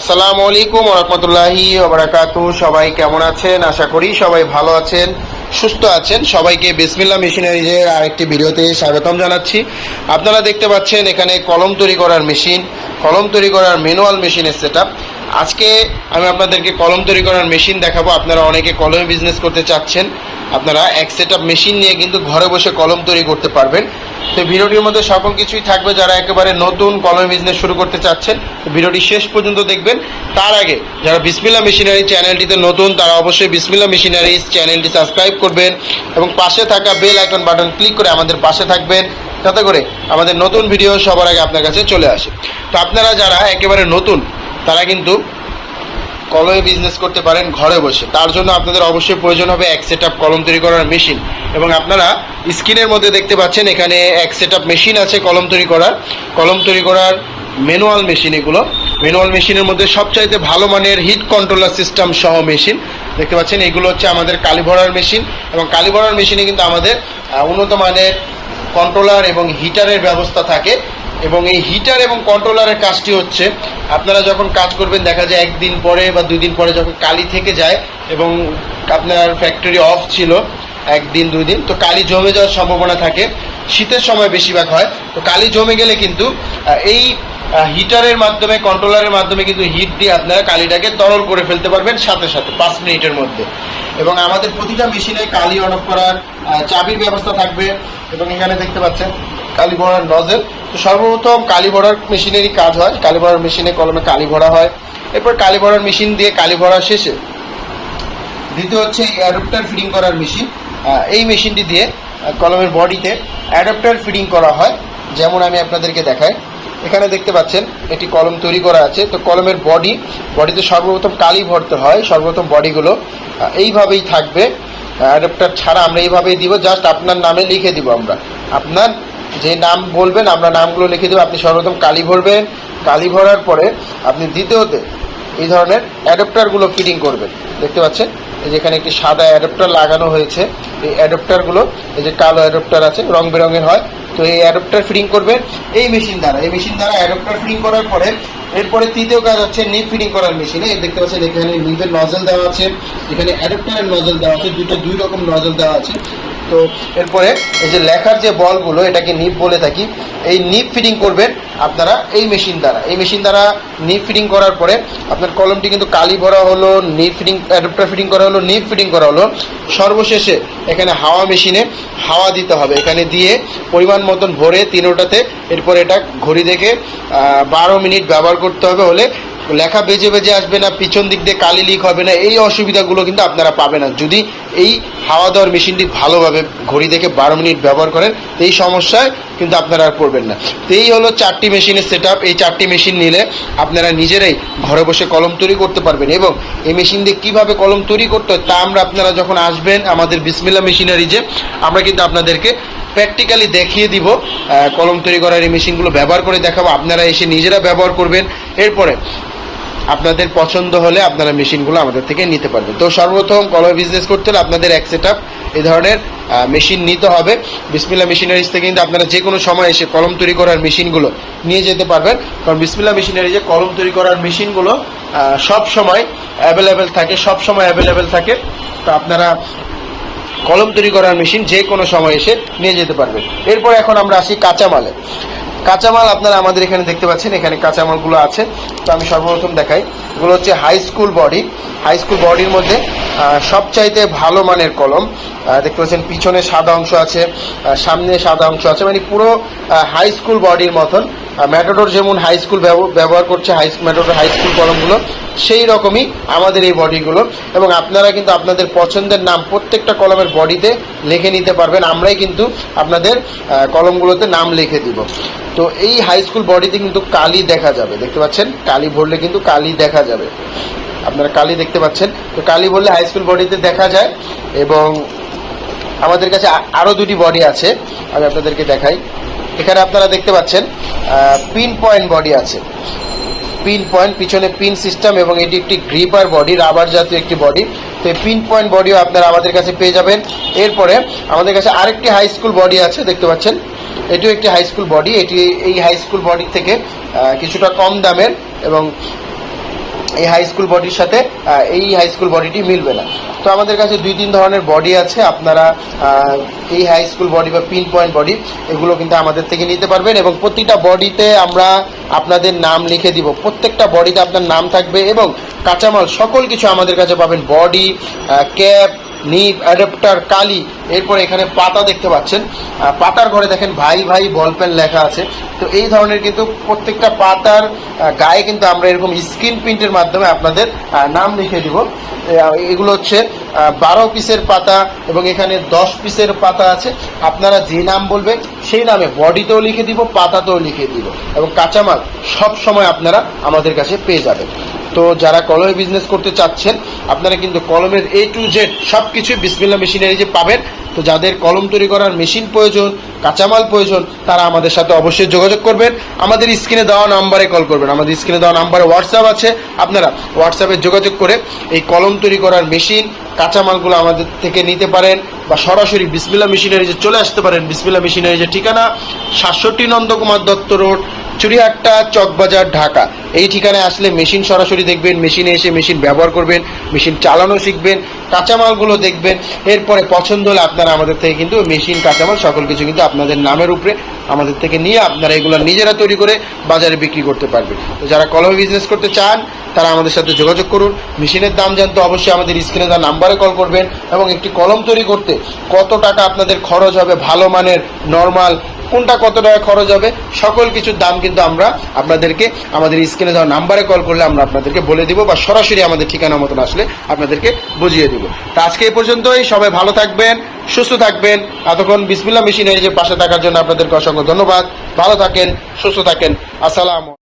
আসসালামু আলাইকুম রহমতুল্লাহি ওবরাকাত সবাই কেমন আছেন? আশা করি সবাই ভালো আছেন, সুস্থ আছেন। সবাইকে বিসমিল্লা মেশিনারিজের আরেকটি ভিডিওতে স্বাগতম জানাচ্ছি। আপনারা দেখতে পাচ্ছেন এখানে কলম তৈরি করার মেশিন, কলম তৈরি করার ম্যানুয়াল মেশিনের সেট আজকে আমি আপনাদেরকে কলম তৈরি করার মেশিন দেখাবো। আপনারা অনেকে কলমে বিজনেস করতে চাচ্ছেন। আপনারা এক সেট মেশিন নিয়ে কিন্তু ঘরে বসে কলম তৈরি করতে পারবেন। তো ভিডিওটির মধ্যে সকল কিছুই থাকবে যারা একেবারে নতুন কলমে বিজনেস শুরু করতে চাচ্ছেন। ভিডিওটি শেষ পর্যন্ত দেখবেন। তার আগে যারা বিসমিল্লা মেশিনারি চ্যানেলটিতে নতুন, তারা অবশ্যই বিসমিল্লা মেশিনারি চ্যানেলটি সাবস্ক্রাইব করবেন এবং পাশে থাকা বেল আইকন বাটন ক্লিক করে আমাদের পাশে থাকবেন। যাতে করে আমাদের নতুন ভিডিও সবার আগে আপনার কাছে চলে আসে। তো আপনারা যারা একেবারে নতুন, তারা কিন্তু কলমে বিজনেস করতে পারেন ঘরে বসে। তার জন্য আপনাদের অবশ্যই প্রয়োজন হবে এক সেট আপ কলম তৈরি করার মেশিন এবং আপনারা স্ক্রিনের মধ্যে দেখতে পাচ্ছেন, এখানে এক সেট আপ মেশিন আছে কলম তৈরি করার। কলম তৈরি করার ম্যানুয়াল মেশিন এগুলো। ম্যানুয়াল মেশিনের মধ্যে সবচাইতে ভালো মানের হিট কন্ট্রোলার সিস্টেম সহ মেশিন দেখতে পাচ্ছেন, এগুলো হচ্ছে আমাদের কালি ভরার মেশিন এবং কালি ভরার মেশিনে কিন্তু আমাদের উন্নত মানের কন্ট্রোলার এবং হিটারের ব্যবস্থা থাকে। এবং এই হিটার এবং কন্ট্রোলারের কাজটি হচ্ছে, আপনারা যখন কাজ করবেন, দেখা যায় একদিন পরে বা দুই দিন পরে যখন কালি থেকে যায় এবং আপনার ফ্যাক্টরি অফ ছিল, একদিন দুই দিন তো কালি জমে যাওয়ার সম্ভাবনা থাকে। শীতের সময় বেশিরভাগ হয়, তো কালি জমে গেলে কিন্তু এই হিটারের মাধ্যমে কন্ট্রোলারের মাধ্যমে কিন্তু হিট দিয়ে আপনারা কালিটাকে তরল করে ফেলতে পারবেন সাথে সাথে, পাঁচ মিনিটের মধ্যে। এবং আমাদের প্রতিটা মেশিনে কালি অন অফ করার চাবির ব্যবস্থা থাকবে এবং এখানে দেখতে পাচ্ছেন কালি ভরার নজেল তো সর্বপ্রথম কালি ভরার মেশিনেরই কাজ হয়। কালি ভরার মেশিনে কলমে কালি ভরা হয়। এরপর কালি ভরার মেশিন দিয়ে কালি ভরা শেষে দ্বিতীয় হচ্ছে অ্যাডাপ্টার ফিটিং করার মেশিন। এই মেশিনটি দিয়ে কলমের বডিতে অ্যাডাপ্টার ফিটিং করা হয়, যেমন আমি আপনাদেরকে দেখাই। এখানে দেখতে পাচ্ছেন, একটি কলম তৈরি করা আছে। তো কলমের বডি, বডিতে সর্বপ্রথম কালি ভরতে হয়। সর্বপ্রথম বডিগুলো এইভাবেই থাকবে। অ্যাডাপ্টার ছাড়া আমরা এইভাবেই দিব। জাস্ট আপনার নামে লিখে দিব আমরা। আপনার যে নাম বলবেন আমরা নামগুলো লিখে দেবো। আপনি সর্বপ্রথম কালি ভরবেন। কালি ভরার পরে আপনি দ্বিতীয়তে এই ধরনের অ্যাডাপ্টারগুলো ফিটিং করবেন। দেখতে পাচ্ছেন? এই যে এখানে একটি সাদা অ্যাডাপ্টার লাগানো হয়েছে। এই অ্যাডাপ্টারগুলো, এই যে কালো অ্যাডাপ্টার আছে, রং বেরঙের হয়। তো এই অ্যাডাপ্টার ফিটিং করবেন এই মেশিন দ্বারা। এই মেশিন দ্বারা অ্যাডাপ্টার ফিটিং করার পরে, এরপরে তৃতীয় কাজ হচ্ছে নিপ ফিটিং করার মেশিনে। দেখতে পাচ্ছেন, এখানে নিপের নজল দেওয়া আছে। এখানে অ্যাডাপ্টারের নজল দেওয়া আছে। দুটো দুই রকম নজল দেওয়া আছে। তো এরপরে এই যে লেখার যে বলগুলো, এটাকে নিপ বলে থাকি, এই নিপ ফিটিং করবেন আপনারা এই মেশিন দ্বারা। এই মেশিন দ্বারা নিপ ফিটিং করার পরে আপনার কলমটি কিন্তু কালি ভরা হলো নিপ ফিটিং অ্যাডাপ্টার ফিটিং করা হলো নিপ ফিটিং করা হলো। সর্বশেষে এখানে হাওয়া মেশিনে হাওয়া দিতে হবে। এখানে দিয়ে পরিমাণ মতন ভরে তিনোটাতে এরপর এটা ঘড়ি দেখে বারো মিনিট ব্যবহার করতে হবে হলে লেখা বেজে বেজে আসবে না, পিছন দিক দিয়ে কালি লিক হবে না, এই অসুবিধাগুলো কিন্তু আপনারা পাবেন না। যদি এই হাওয়া দেওয়ার মেশিনটি ভালোভাবে ঘড়ি দেখে বারো মিনিট ব্যবহার করেন, এই সমস্যায় কিন্তু আপনারা আর পড়বেন না। তো এই হলো চারটি মেশিনের সেট এই চারটি মেশিন নিলে আপনারা নিজেরাই ঘরে বসে কলম তৈরি করতে পারবেন এবং এই মেশিন দিয়ে কীভাবে কলম তৈরি করতে হয় তা আমরা আপনারা যখন আসবেন আমাদের বিসমিল্লা মেশিনারি যে, আমরা কিন্তু আপনাদেরকে প্র্যাকটিক্যালি দেখিয়ে দিব কলম তৈরি করার এই মেশিনগুলো ব্যবহার করে দেখাবো, আপনারা এসে নিজেরা ব্যবহার করবেন। এরপরে আপনাদের পছন্দ হলে আপনারা মেশিনগুলো আমাদের থেকে নিতে পারবেন। তো সর্বপ্রথম কলম বিজনেস করতে হলে আপনাদের এক সেট এই ধরনের মেশিন নিতে হবে। বিসমিল্লা মেশিনারিজ থেকে কিন্তু আপনারা যে কোনো সময় এসে কলম তৈরি করার মেশিনগুলো নিয়ে যেতে পারবেন। কারণ বিসমিল্লা মেশিনারিজে কলম তৈরি করার মেশিনগুলো সব সময় অ্যাভেলেবেল থাকে, সব সময় অ্যাভেলেবেল থাকে। তো আপনারা কলম তৈরি করার মেশিন যে কোনো সময় এসে নিয়ে যেতে পারবেন। এরপর এখন আমরা আসি কাঁচামালে। কাঁচামাল আপনারা আমাদের এখানে দেখতে পাচ্ছেন, এখানে কাঁচামালগুলো আছে। তো আমি সর্বপ্রথম দেখাই, এগুলো হচ্ছে high school body high school বডির মধ্যে সব সবচাইতে ভালো মানের কলম। দেখতে পাচ্ছেন পিছনে সাদা অংশ আছে সামনে সাদা অংশ আছে মানে পুরো হাই স্কুল বডির মতন। ম্যাটোডোর যেমন হাই স্কুল ব্যবহার করছে হাই ম্যাটোডোর হাই স্কুল কলমগুলো সেই রকমই আমাদের এই বডিগুলো। এবং আপনারা কিন্তু আপনাদের পছন্দের নাম প্রত্যেকটা কলমের বডিতে লিখে নিতে পারবেন। আমরাই কিন্তু আপনাদের কলমগুলোতে নাম লিখে দিব। তো এই হাই স্কুল বডিতে কিন্তু কালি দেখা যাবে। দেখতে পাচ্ছেন? কালি ভরলে কিন্তু কালি দেখা যাবে। আপনারা কালি দেখতে পাচ্ছেন? তো কালি বললে হাই স্কুল বডিতে দেখা যায় এবং আমাদের কাছে আরও দুটি বডি আছে। আমি আপনাদেরকে দেখাই। এখানে আপনারা দেখতে পাচ্ছেন পিন পয়েন্ট বডি আছে। পিন পয়েন্ট পিছনে পিন সিস্টেম এবং এটি একটি গ্রিপার বডি রাবার জাতীয় একটি বডি তো এই পিন পয়েন্ট বডিও আপনারা আমাদের কাছে পেয়ে যাবেন। এরপরে আমাদের কাছে আরেকটি হাই স্কুল বডি আছে, দেখতে পাচ্ছেন। এটিও একটি হাই স্কুল বডি এটি এই হাই স্কুল বডি থেকে কিছুটা কম দামের এবং এই হাই স্কুল বডির সাথে এই হাই স্কুল বডিটি মিলবে না। তো আমাদের কাছে দুই তিন ধরনের বডি আছে। আপনারা এই হাই স্কুল বডি বা পিন পয়েন্ট বডি এগুলো কিন্তু আমাদের থেকে নিতে পারবেন এবং প্রতিটা বডিতে আমরা আপনাদের নাম লিখে দিব। প্রত্যেকটা বডিতে আপনার নাম থাকবে এবং কাঁচামাল সকল কিছু আমাদের কাছে পাবেন। বডি ক্যাপ নিপ অ্যাডাপ্টার কালি, এরপর এখানে পাতা দেখতে পাচ্ছেন। পাতার ঘরে দেখেন ভাই ভাই বল পেন লেখা আছে। তো এই ধরনের কিন্তু প্রত্যেকটা পাতার গায়ে কিন্তু আমরা এরকম স্ক্রিন প্রিন্টের মাধ্যমে আপনাদের নাম লিখে দিব। এগুলো হচ্ছে বারো পিসের পাতা এবং এখানে দশ পিসের পাতা আছে। আপনারা যে নাম বলবেন, সেই নামে বডিতেও লিখে দিব, পাতাতেও লিখে দিব। এবং কাঁচামাল সব সময় আপনারা আমাদের কাছে পেয়ে যাবেন। তো যারা কলমে বিজনেস করতে চাচ্ছেন, আপনারা কিন্তু কলমের এ টু জেড সব কিছুই বিসমিল্লা মেশিনারি যে পাবেন। তো যাদের কলম তৈরি করার মেশিন প্রয়োজন কাঁচামাল প্রয়োজন, তারা আমাদের সাথে অবশ্যই যোগাযোগ করবেন। আমাদের স্ক্রিনে দেওয়া নাম্বারে কল করবেন। আমাদের স্ক্রিনে দেওয়া নাম্বারে হোয়াটসঅ্যাপ আছে। আপনারা হোয়াটসঅ্যাপে যোগাযোগ করে এই কলম তৈরি করার মেশিন, কাঁচামালগুলো আমাদের থেকে নিতে পারেন বা সরাসরি বিসমিল্লা মেশিনারি যে চলে আসতে পারেন বিসমিল্লা মেশিনারি যে ঠিকানা, সাতষট্টি নন্দকুমার দত্ত রোড, চুরিহাট্টা, চকবাজার, ঢাকা। এই ঠিকানায় আসলে মেশিন সরাসরি দেখবেন, মেশিনে এসে মেশিন ব্যবহার করবেন, মেশিন চালানো শিখবেন, কাঁচামালগুলো দেখবেন। এরপরে পছন্দ হলে আপনারা আমাদের থেকে কিন্তু মেশিন, কাঁচামাল সকল কিছু কিন্তু আপনাদের নামের উপরে আমাদের থেকে নিয়ে আপনারা এগুলো নিজেরা তৈরি করে বাজারে বিক্রি করতে পারবেন তো যারা কলমে বিজনেস করতে চান, তারা আমাদের সাথে যোগাযোগ করুন। মেশিনের দাম জানতে অবশ্যই আমাদের স্ক্রিনে দেওয়া নাম্বারে কল করবেন এবং একটি কলম তৈরি করতে কত টাকা আপনাদের খরচ হবে ভালো মানের নর্মাল কোনটা কত টাকা খরচ হবে, সকল কিছুর দাম কিন্তু আমরা আপনাদেরকে আমাদের স্ক্রিনে দেওয়া নাম্বারে কল করলে আমরা আপনাদেরকে বলে দিব বা সরাসরি আমাদের ঠিকানা মতন আসলে আপনাদেরকে বুঝিয়ে দিব। তো আজকে এই পর্যন্তই। সবাই ভালো থাকবেন। সুস্থ থাকবেন। এতক্ষণ বিসমিল্লা মেশিনের যে পাশে থাকার জন্য আপনাদেরকে অসংখ্য ধন্যবাদ। ভালো থাকেন, সুস্থ থাকেন। আসসালাম